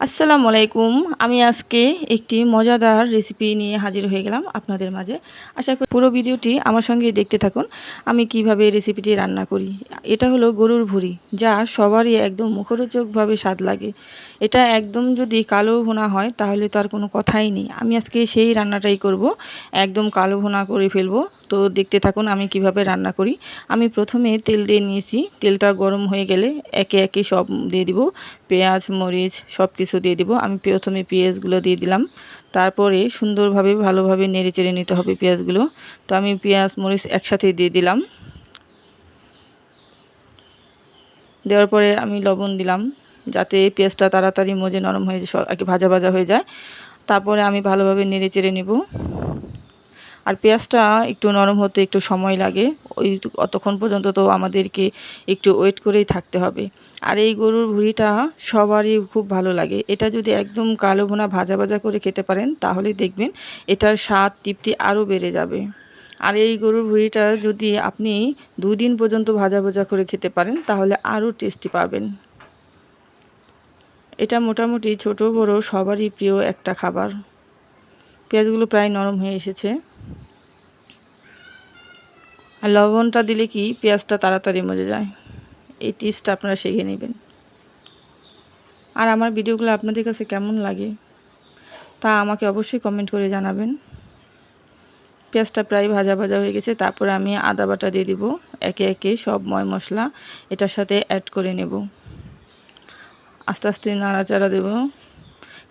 আসসালামু আলাইকুম। আমি আজকে একটি মজাদার রেসিপি নিয়ে হাজির হয়ে গেলাম আপনাদের মাঝে। আশা করি পুরো ভিডিওটি আমার সঙ্গে দেখতে থাকুন। আমি কীভাবে রেসিপিটি রান্না করি? এটা হলো গরুর ভুড়ি, যা সবারই একদম মুখরোচকভাবে স্বাদ লাগে। এটা একদম যদি কালো ভুনা হয়, তাহলে তার কোনো কথাই নেই। আমি আজকে সেই রান্নাটাই করব। একদম কালো ভুনা করে ফেলব। তো দেখতে থাকুন আমি কীভাবে রান্না করি। আমি প্রথমে তেল দিয়ে নিয়েছি। তেলটা গরম হয়ে গেলে একে একে সব দিয়ে দিব। পেঁয়াজ, মরিচ সব কিছু দিয়ে দিব। আমি প্রথমে পেঁয়াজগুলো দিয়ে দিলাম। তারপরে সুন্দরভাবে, ভালোভাবে নেড়ে চেড়ে নিতে হবে পেঁয়াজগুলো। তো আমি পেঁয়াজ, মরিচ একসাথে দিয়ে দিলাম। দেওয়ার পরে আমি লবণ দিলাম যাতে পেঁয়াজটা তাড়াতাড়ি মজে নরম হয়ে কি ভাজা ভাজা হয়ে যায়। তারপরে আমি ভালোভাবে নেড়ে চেড়ে নেব। আর পেঁয়াজটা একটু নরম হতে একটু সময় লাগে, ওই অতক্ষণ পর্যন্ত তো আমাদেরকে একটু ওয়েট করেই থাকতে হবে। আর এই গরুর ভুঁড়িটা সবারই খুব ভালো লাগে। এটা যদি একদম কালো ভুনা ভাজা ভাজা করে খেতে পারেন, তাহলে দেখবেন এটার স্বাদ তৃপ্তি আরও বেড়ে যাবে। আর এই গরুর ভুঁড়িটা যদি আপনি দুদিন পর্যন্ত ভাজা ভাজা করে খেতে পারেন, তাহলে আরও টেস্টি পাবেন। এটা মোটামুটি ছোট বড় সবারই প্রিয় একটা খাবার। পেঁয়াজগুলো প্রায় নরম হয়ে এসেছে। আর লবণটা দিলে কি পেঁয়াজটা তাড়াতাড়ি মজে যায়? এই টিপসটা আপনারা শিখে নেবেন। আর আমার ভিডিওগুলো আপনাদের কাছে কেমন লাগে তা আমাকে অবশ্যই কমেন্ট করে জানাবেন। পেঁয়াজটা প্রায় ভাজা ভাজা হয়ে গেছে, তারপরে আমি আদা বাটা দিয়ে দিব। একে একে সব ময় মশলা এটার সাথে অ্যাড করে নেব। আস্তে আস্তে নাড়াচাড়া দেব।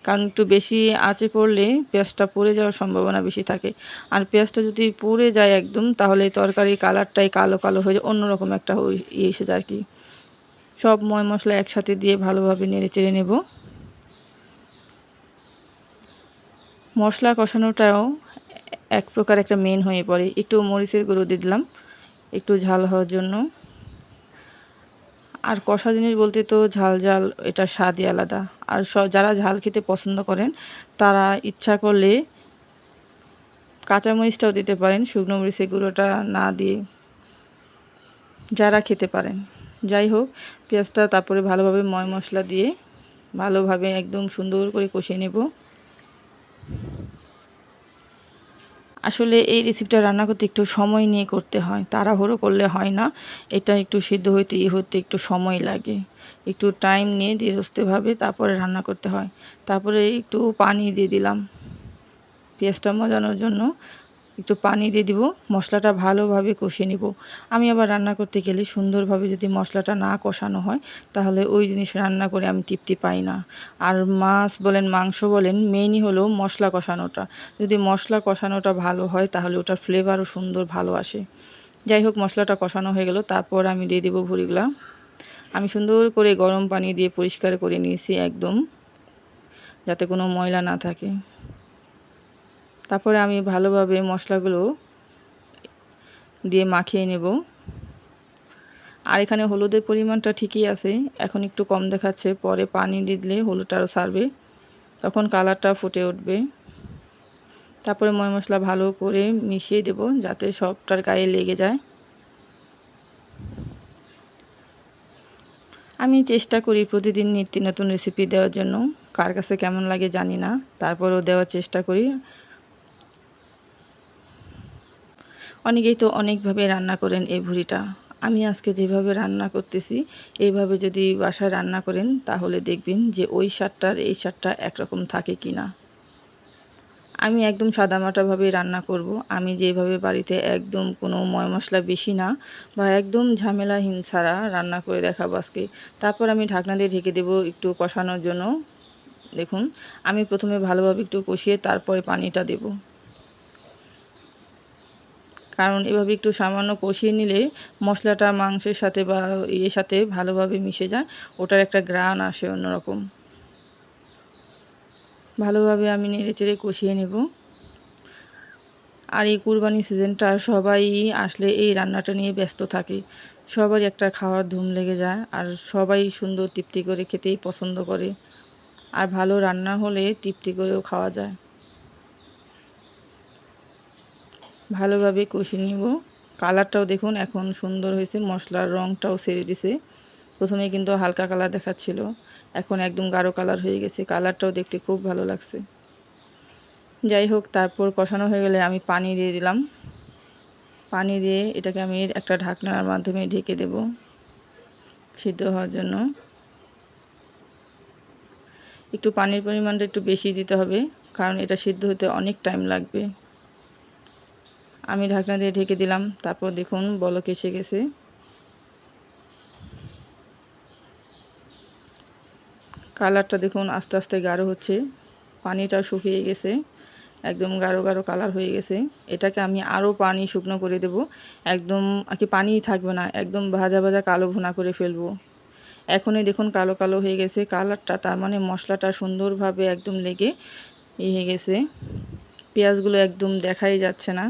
কারণ একটু বেশি আঁচে পড়লে পেঁয়াজটা পড়ে যাওয়ার সম্ভাবনা বেশি থাকে। আর পেঁয়াজটা যদি পুড়ে যায় একদম, তাহলে তরকারির কালারটাই কালো কালো হয়ে অন্যরকম একটা ইয়ে এসে যায় আর কি। সব ময় মশলা একসাথে দিয়ে ভালোভাবে নেড়ে চেড়ে নেব। মশলা কষানোটাও এক প্রকার একটা মেন হয়ে পড়ে। একটু মরিচের গুঁড়ো দিয়ে দিলাম। একটু ঝাল হওয়ার জন্য। আর কষা জিনিস বলতে তো ঝাল ঝাল, এটা স্বাদই আলাদা। আর যারা ঝাল খেতে পছন্দ করেন, তারা ইচ্ছা করলে কাঁচামরিচটাও দিতে পারেন, শুকনো মরিচের গুঁড়োটা না দিয়ে যারা খেতে পারেন। যাই হোক, পেঁয়াজটা তারপরে ভালোভাবে ময় মশলা দিয়ে ভালোভাবে একদম সুন্দর করে কষিয়ে নেব। আসলে এই রেসিপিটা রান্না করতে একটু সময় নিয়ে করতে হয়। তাড়াহুড়ো করলে হয় না। এটা একটু সিদ্ধ হইতে, ই হতে একটু সময় লাগে। একটু টাইম নিয়ে ধীরস্থভাবে তারপরে রান্না করতে হয়। তারপরে একটু পানি দিয়ে দিলাম। পেঁয়াজটা মজানোর জন্য একটু পানি দিয়ে দিব, মশলাটা ভালোভাবে কষিয়ে নিব। আমি আবার রান্না করতে গেলে সুন্দরভাবে যদি মশলাটা না কষানো হয়, তাহলে ওই জিনিস রান্না করে আমি তৃপ্তি পাই না। আর মাছ বলেন, মাংস বলেন মেনই হলো মশলা কষানোটা। যদি মশলা কষানোটা ভালো হয়, তাহলে ওটার ফ্লেভারও সুন্দর, ভালো আসে। যাই হোক, মশলাটা কষানো হয়ে গেল। তারপর আমি দিয়ে দেবো ভুড়িগুলা আমি সুন্দর করে গরম পানি দিয়ে পরিষ্কার করে নিয়েছি একদম, যাতে কোনো ময়লা না থাকে। তারপরে আমি ভালোভাবে মশলাগুলো দিয়ে মাখিয়ে নেব। আর এখানে হলুদের পরিমাণটা ঠিকই আছে, এখন একটু কম দেখাচ্ছে, পরে পানি দিলে হলুদটা আরও সারবে, তখন কালারটা ফুটে উঠবে। তারপরে ময় মশলা ভালো করে মিশিয়ে দেব, যাতে সবটার গায়ে লেগে যায়। আমি চেষ্টা করি প্রতিদিন নিত্য নতুন রেসিপি দেওয়ার জন্য, কার কাছে কেমন লাগে জানি না, তারপরেও দেওয়ার চেষ্টা করি। অনেকেই তো অনেকভাবে রান্না করেন এই ভুড়িটা। আমি আজকে যেভাবে রান্না করতেছি, এইভাবে যদি বাসায় রান্না করেন, তাহলে দেখবেন যে ওই স্বাদটার, এই স্বাদটা একরকম থাকে কি না আমি একদম সাদামাটাভাবে রান্না করব। আমি যেভাবে বাড়িতে একদম কোনো ময় মশলা বেশি না বা একদম ঝামেলাহীন ছাড়া রান্না করে দেখাবো আজকে। তারপর আমি ঢাকনা দিয়ে ঢেকে দেবো একটু কষানোর জন্য। দেখুন, আমি প্রথমে ভালোভাবে একটু কষিয়ে তারপরে পানিটা দেবো। কারণ এভাবে একটু সামান্য কষিয়ে নিলে মশলাটা মাংসের সাথে বা ইয়ের সাথে ভালোভাবে মিশে যায়, ওটার একটা গ্রান আসে অন্যরকম। ভালোভাবে আমি নেড়ে চেড়ে কষিয়ে নেব। আর এই কুরবানি সিজনটা সবাই আসলে এই রান্নাটা নিয়ে ব্যস্ত থাকে। সবারই একটা খাওয়ার ধুম লেগে যায় আর সবাই সুন্দর তৃপ্তি করে খেতেই পছন্দ করে। আর ভালো রান্না হলে তৃপ্তি করেও খাওয়া যায়। ভালোভাবে কষিয়ে নিব। কালারটাও দেখুন, এখন সুন্দর হয়েছে। মশলার রঙটাও সেরে দিছে। প্রথমে কিন্তু হালকা কালার দেখাচ্ছিল। এখন একদম গাঢ় কালার হয়ে গেছে। কালারটাও দেখতে খুব ভালো লাগছে। যাই হোক, তারপর কষানো হয়ে গেলে আমি পানি দিয়ে দিলাম। পানি দিয়ে এটাকে আমি একটা ঢাকনার মাধ্যমে ঢেকে দেব সিদ্ধ হওয়ার জন্য। একটু পানির পরিমাণটা একটু বেশি দিতে হবে, কারণ এটা সিদ্ধ হতে অনেক টাইম লাগবে। আমি ঢাকনা দিয়ে ঢেকে দিলাম, তারপর দেখুন বলক এসে গেছে। কালারটা দেখুন আস্তে আস্তে গাঢ় হচ্ছে, পানিটা শুকিয়ে গেছে, একদম গাঢ় গাঢ় কালার হয়ে গেছে। এটাকে আমি আরও পানি শুকনো করে দেব, একদম আর কি পানিই থাকবে না, একদম ভাজা ভাজা কালো ভুনা করে ফেলব। এখনই দেখুন কালো কালো হয়ে গেছে, কালারটা তার মানে মশলাটা সুন্দরভাবে একদম লেগে ইয়ে হয়ে গেছে। পেঁয়াজগুলো একদম দেখাই যাচ্ছে না।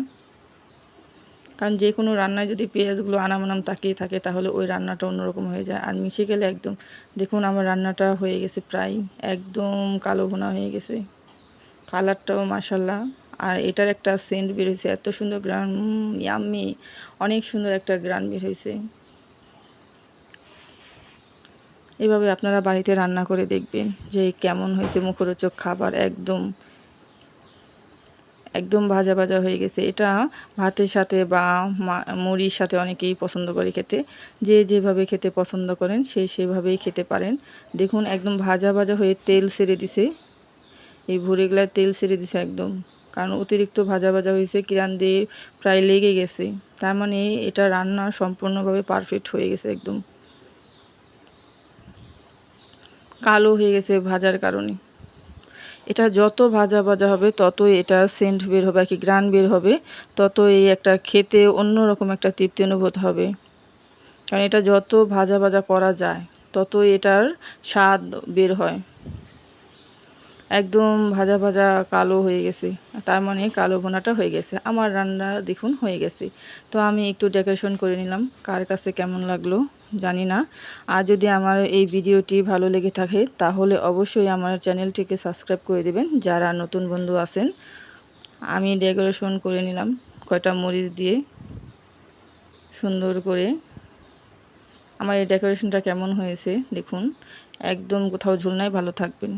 কারণ যে কোনো রান্নায় যদি পেঁয়াজগুলো আনামানাম তাকিয়ে থাকে, তাহলে ওই রান্নাটা অন্যরকম হয়ে যায়। আর মিশে গেলে একদম, দেখুন আমার রান্নাটা হয়ে গেছে প্রায় একদম কালো ভুনা হয়ে গেছে। কালারটাও মাসাল্লাহ আর এটার একটা সেন্ট বের হয়েছে, এত সুন্দর গ্রান ইয়াম্মি অনেক সুন্দর একটা গ্রান বের হয়েছে। এভাবে আপনারা বাড়িতে রান্না করে দেখবেন যে কেমন হয়েছে মুখরোচক খাবার, একদম একদম ভাজা ভাজা হয়ে গেছে। এটা ভাতের সাথে বা মুড়ির সাথে অনেকেই পছন্দ করে খেতে। যে যেভাবে খেতে পছন্দ করেন, সে সেভাবেই খেতে পারেন। দেখুন, একদম ভাজা ভাজা হয়ে তেল সেরে দিছে। এই ভুড়িগুলার তেল সেরে দিছে একদম। কারণ অতিরিক্ত ভাজা ভাজা হয়েছে, কিরান দিয়ে প্রায় লেগে গেছে। তার মানে এটা রান্না সম্পূর্ণভাবে পারফেক্ট হয়ে গেছে একদম। কালো হয়ে গেছে ভাজার কারণে। এটা যত ভাজা ভাজা হবে, ততই এটা সেন্ট বের হবে, আর কি গ্রান বের হবে তত এই একটা খেতে অন্যরকম একটা তৃপ্তি অনুভূত হবে। কারণ এটা যত ভাজা ভাজা করা যায়, ততই এটার স্বাদ বের হয়। একদম ভাজা ভাজা কালো হয়ে গেছে তার মানে কালো ভোনাটা হয়ে গেছে। আমার রান্না দেখুন হয়ে গেছে। তো আমি একটু ডেকোরেশন করে নিলাম, কার কাছে কেমন লাগল? জানি না। আর যদি আমার এই ভিডিওটি ভালো লেগে থাকে, তাহলে অবশ্যই আমার চ্যানেলটিকে সাবস্ক্রাইব করে দেবেন, যারা নতুন বন্ধু আছেন। আমি ডেকোরেশন করে নিলাম কয়টা মরিচ দিয়ে, সুন্দর করে। আমার এই ডেকোরেশনটা কেমন হয়েছে, দেখুন। একদম কোথাও ঝুল নাই ভালো থাকবেন।